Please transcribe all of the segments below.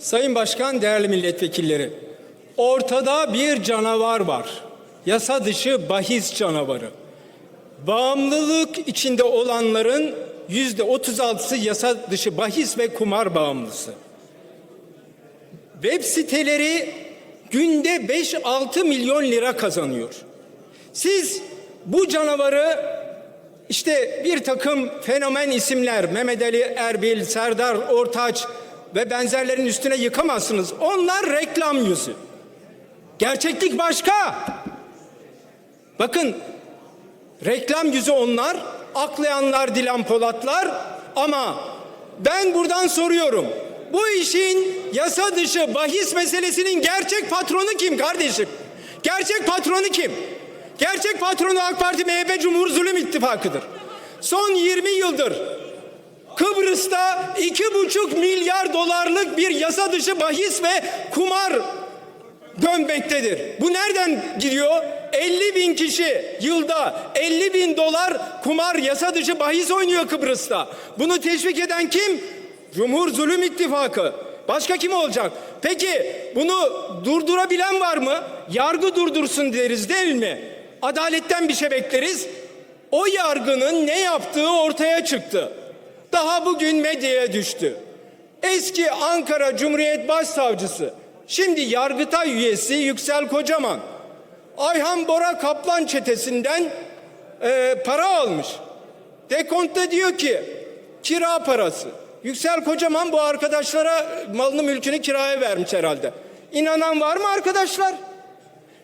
Sayın Başkan, değerli milletvekilleri, ortada bir canavar var. Yasa dışı bahis canavarı. Bağımlılık içinde olanların yüzde 36'sı yasa dışı bahis ve kumar bağımlısı. Web siteleri günde 5-6 milyon lira kazanıyor. Siz bu canavarı işte bir takım fenomen isimler Mehmet Ali Erbil, Serdar Ortaç ve benzerlerin üstüne yıkamazsınız. Onlar reklam yüzü. Gerçeklik başka. Bakın reklam yüzü onlar, aklayanlar Dilan Polatlar ama ben buradan soruyorum. Bu işin yasa dışı bahis meselesinin gerçek patronu kim kardeşim? Gerçek patronu kim? Gerçek patronu AK Parti MHP Cumhur Zulüm İttifakı'dır. Son 20 yıldır Kıbrıs'ta iki buçuk milyar dolarlık bir yasa dışı bahis ve kumar dönmektedir. Bu nereden gidiyor? 50 bin kişi yılda 50 bin dolar kumar yasa dışı bahis oynuyor Kıbrıs'ta. Bunu teşvik eden kim? Cumhur Zulüm İttifakı. Başka kim olacak? Peki bunu durdurabilen var mı? Yargı durdursun deriz değil mi? Adaletten bir şey bekleriz. O yargının ne yaptığı ortaya çıktı. Daha bugün medyaya düştü. Eski Ankara Cumhuriyet Başsavcısı, şimdi Yargıtay üyesi Yüksel Kocaman, Ayhan Bora Kaplan çetesinden e, para almış. Dekontta diyor ki kira parası. Yüksel Kocaman bu arkadaşlara malını mülkünü kiraya vermiş herhalde. İnanan var mı arkadaşlar?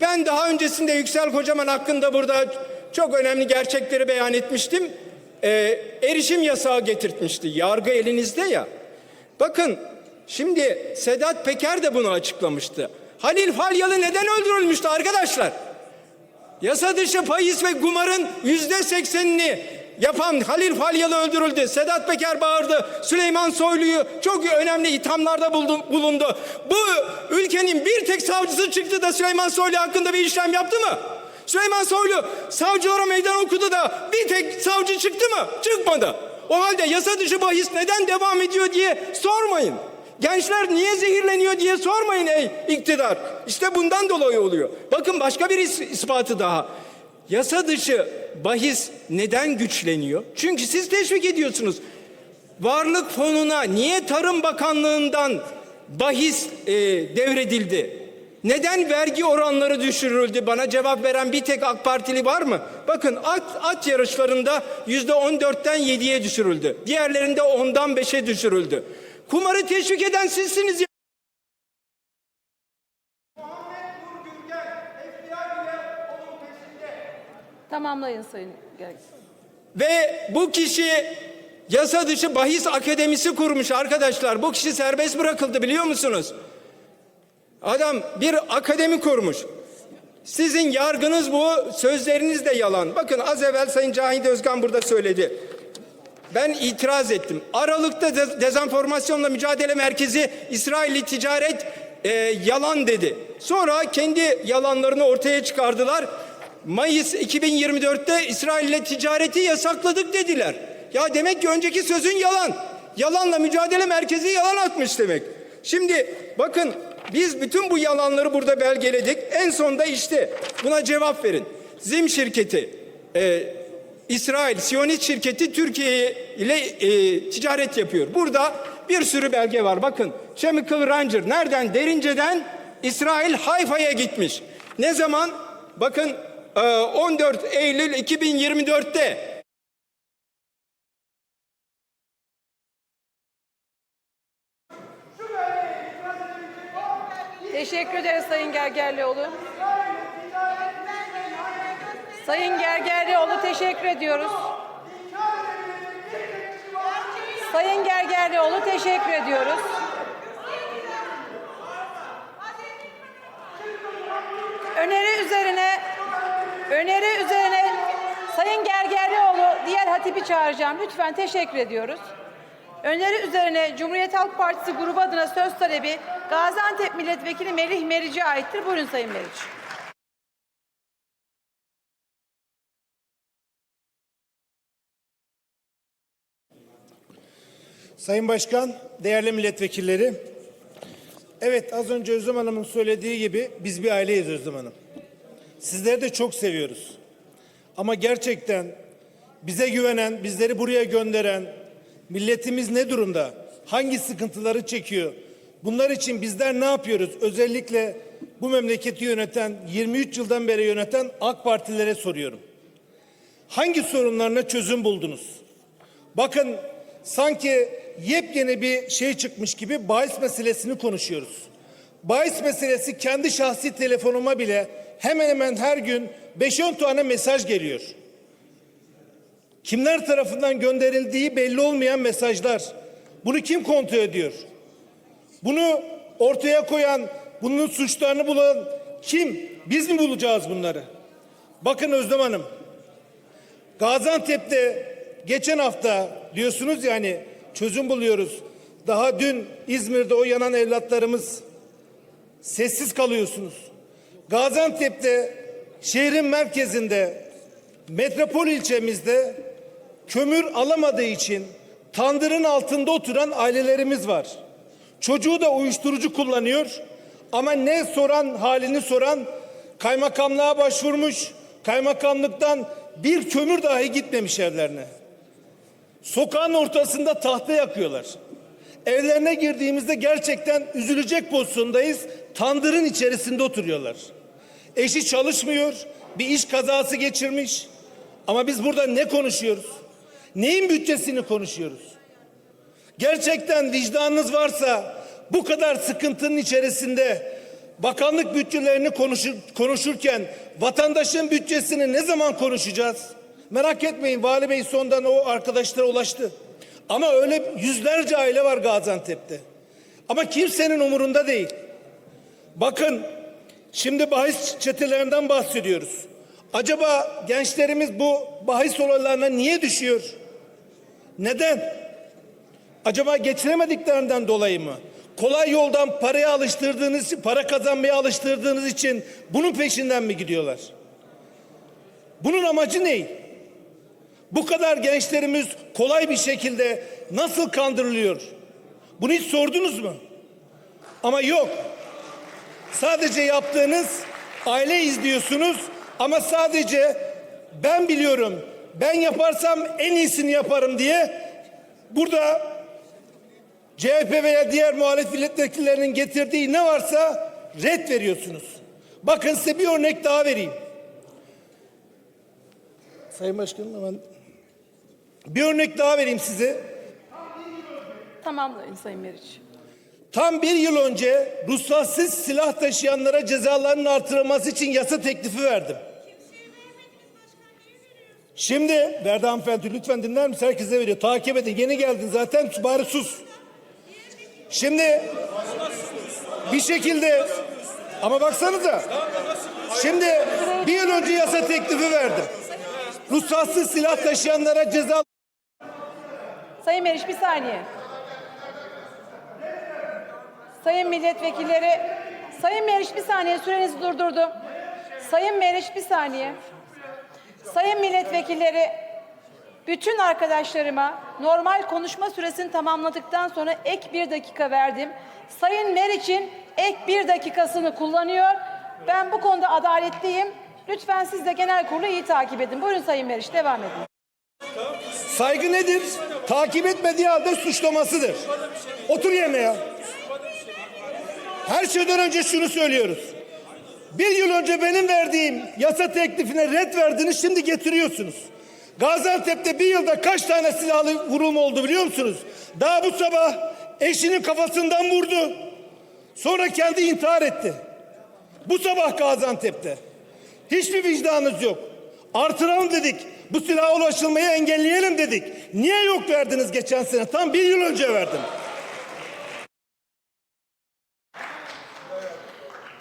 Ben daha öncesinde Yüksel Kocaman hakkında burada çok önemli gerçekleri beyan etmiştim. Ee, erişim yasağı getirtmişti. Yargı elinizde ya. Bakın şimdi Sedat Peker de bunu açıklamıştı. Halil Falyalı neden öldürülmüştü arkadaşlar? Yasa dışı payız ve kumarın yüzde seksenini yapan Halil Falyalı öldürüldü. Sedat Peker bağırdı. Süleyman Soylu'yu çok önemli ithamlarda buldu- bulundu. Bu ülkenin bir tek savcısı çıktı da Süleyman Soylu hakkında bir işlem yaptı mı? Süleyman Soylu savcılara meydan okudu da bir tek savcı çıktı mı? Çıkmadı. O halde yasa dışı bahis neden devam ediyor diye sormayın. Gençler niye zehirleniyor diye sormayın ey iktidar. İşte bundan dolayı oluyor. Bakın başka bir is- ispatı daha. Yasa dışı bahis neden güçleniyor? Çünkü siz teşvik ediyorsunuz. Varlık fonuna niye Tarım Bakanlığı'ndan bahis e, devredildi? Neden vergi oranları düşürüldü? Bana cevap veren bir tek AK Partili var mı? Bakın at, at yarışlarında yüzde on dörtten yediye düşürüldü. Diğerlerinde ondan beşe düşürüldü. Kumarı teşvik eden sizsiniz ya. Tamamlayın Sayın. Ve bu kişi yasa dışı bahis akademisi kurmuş arkadaşlar. Bu kişi serbest bırakıldı biliyor musunuz? Adam bir akademi kurmuş. Sizin yargınız bu, sözleriniz de yalan. Bakın az evvel Sayın Cahit Özkan burada söyledi. Ben itiraz ettim. Aralıkta de- dezenformasyonla mücadele merkezi İsrailli ticaret e, yalan dedi. Sonra kendi yalanlarını ortaya çıkardılar. Mayıs 2024'te İsrail'le ticareti yasakladık dediler. Ya demek ki önceki sözün yalan. Yalanla mücadele merkezi yalan atmış demek. Şimdi bakın biz bütün bu yalanları burada belgeledik. En sonda işte buna cevap verin. Zim şirketi e, İsrail Siyonist şirketi Türkiye ile e, ticaret yapıyor. Burada bir sürü belge var. Bakın Chemical Ranger nereden? Derince'den İsrail Hayfa'ya gitmiş. Ne zaman? Bakın e, 14 Eylül 2024'te Teşekkür ederiz Sayın Gergerlioğlu. Sayın Gergerlioğlu teşekkür ediyoruz. Sayın Gergerlioğlu teşekkür ediyoruz. Öneri üzerine öneri üzerine Sayın Gergerlioğlu diğer hatibi çağıracağım. Lütfen teşekkür ediyoruz. Öneri üzerine Cumhuriyet Halk Partisi grubu adına söz talebi Gaziantep Milletvekili Melih Meriç'e aittir. Buyurun Sayın Meriç. Sayın Başkan, değerli milletvekilleri, Evet az önce Özlem Hanım'ın söylediği gibi biz bir aileyiz Özlem Hanım. Sizleri de çok seviyoruz. Ama gerçekten bize güvenen, bizleri buraya gönderen milletimiz ne durumda? Hangi sıkıntıları çekiyor? Bunlar için bizler ne yapıyoruz? Özellikle bu memleketi yöneten, 23 yıldan beri yöneten AK Partilere soruyorum. Hangi sorunlarına çözüm buldunuz? Bakın sanki yepyeni bir şey çıkmış gibi bahis meselesini konuşuyoruz. Bahis meselesi kendi şahsi telefonuma bile hemen hemen her gün 5-10 tane mesaj geliyor. Kimler tarafından gönderildiği belli olmayan mesajlar. Bunu kim kontrol ediyor? Bunu ortaya koyan, bunun suçlarını bulan kim? Biz mi bulacağız bunları? Bakın Özlem Hanım, Gaziantep'te geçen hafta diyorsunuz yani çözüm buluyoruz. Daha dün İzmir'de o yanan evlatlarımız sessiz kalıyorsunuz. Gaziantep'te şehrin merkezinde metropol ilçemizde kömür alamadığı için tandırın altında oturan ailelerimiz var. Çocuğu da uyuşturucu kullanıyor ama ne soran halini soran kaymakamlığa başvurmuş. Kaymakamlıktan bir kömür dahi gitmemiş evlerine. Sokağın ortasında tahta yakıyorlar. Evlerine girdiğimizde gerçekten üzülecek pozisyondayız. Tandırın içerisinde oturuyorlar. Eşi çalışmıyor, bir iş kazası geçirmiş. Ama biz burada ne konuşuyoruz? Neyin bütçesini konuşuyoruz? Gerçekten vicdanınız varsa bu kadar sıkıntının içerisinde bakanlık bütçelerini konuşur, konuşurken vatandaşın bütçesini ne zaman konuşacağız? Merak etmeyin Vali Bey sondan o arkadaşlara ulaştı. Ama öyle yüzlerce aile var Gaziantep'te. Ama kimsenin umurunda değil. Bakın şimdi bahis çetelerinden bahsediyoruz. Acaba gençlerimiz bu bahis olaylarına niye düşüyor? Neden? Acaba geçiremediklerinden dolayı mı? Kolay yoldan paraya alıştırdığınız, para kazanmaya alıştırdığınız için bunun peşinden mi gidiyorlar? Bunun amacı ne? Bu kadar gençlerimiz kolay bir şekilde nasıl kandırılıyor? Bunu hiç sordunuz mu? Ama yok. Sadece yaptığınız aile izliyorsunuz ama sadece ben biliyorum, ben yaparsam en iyisini yaparım diye burada CHP veya diğer muhalefet milletvekillerinin getirdiği ne varsa red veriyorsunuz. Bakın size bir örnek daha vereyim. Sayın Başkanım hemen bir örnek daha vereyim size. Tamamlayın Sayın Meriç. Tam bir yıl önce ruhsatsız silah taşıyanlara cezalarının artırılması için yasa teklifi verdim. Şimdi verdi hanımefendi lütfen dinler misin? Herkese veriyor. Takip edin. Yeni geldin zaten bari sus. Şimdi bir şekilde ama baksanıza. Şimdi bir yıl önce yasa teklifi verdim. Ruhsatsız silah taşıyanlara ceza Sayın Meriç bir saniye. Sayın milletvekilleri, Sayın Meriç bir saniye sürenizi durdurdum. Sayın Meriç bir saniye. Sayın milletvekilleri, bütün arkadaşlarıma normal konuşma süresini tamamladıktan sonra ek bir dakika verdim. Sayın Meriç'in ek bir dakikasını kullanıyor. Ben bu konuda adaletliyim. Lütfen siz de genel kurulu iyi takip edin. Buyurun Sayın Meriç devam edin. Saygı nedir? Takip etmediği halde suçlamasıdır. Otur yerine ya. Her şeyden önce şunu söylüyoruz. Bir yıl önce benim verdiğim yasa teklifine red verdiniz şimdi getiriyorsunuz. Gaziantep'te bir yılda kaç tane silahlı vurulma oldu biliyor musunuz? Daha bu sabah eşinin kafasından vurdu. Sonra kendi intihar etti. Bu sabah Gaziantep'te. Hiçbir vicdanınız yok. Artıralım dedik. Bu silaha ulaşılmayı engelleyelim dedik. Niye yok verdiniz geçen sene? Tam bir yıl önce verdim.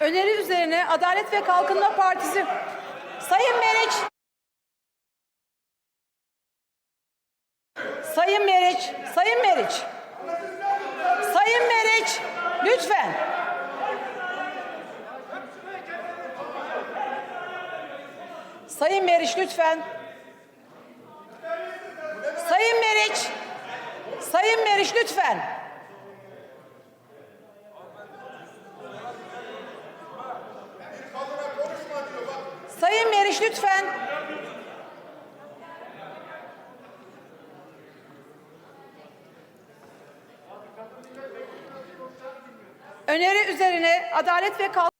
Öneri üzerine Adalet ve Kalkınma Partisi Sayın Meriç Sayın Meriç, Sayın Meriç. Sayın Meriç, lütfen. Sayın Meriç lütfen. Sayın Meriç. Sayın Meriç lütfen. Sayın Meriç lütfen. Adalet ve Kalkınma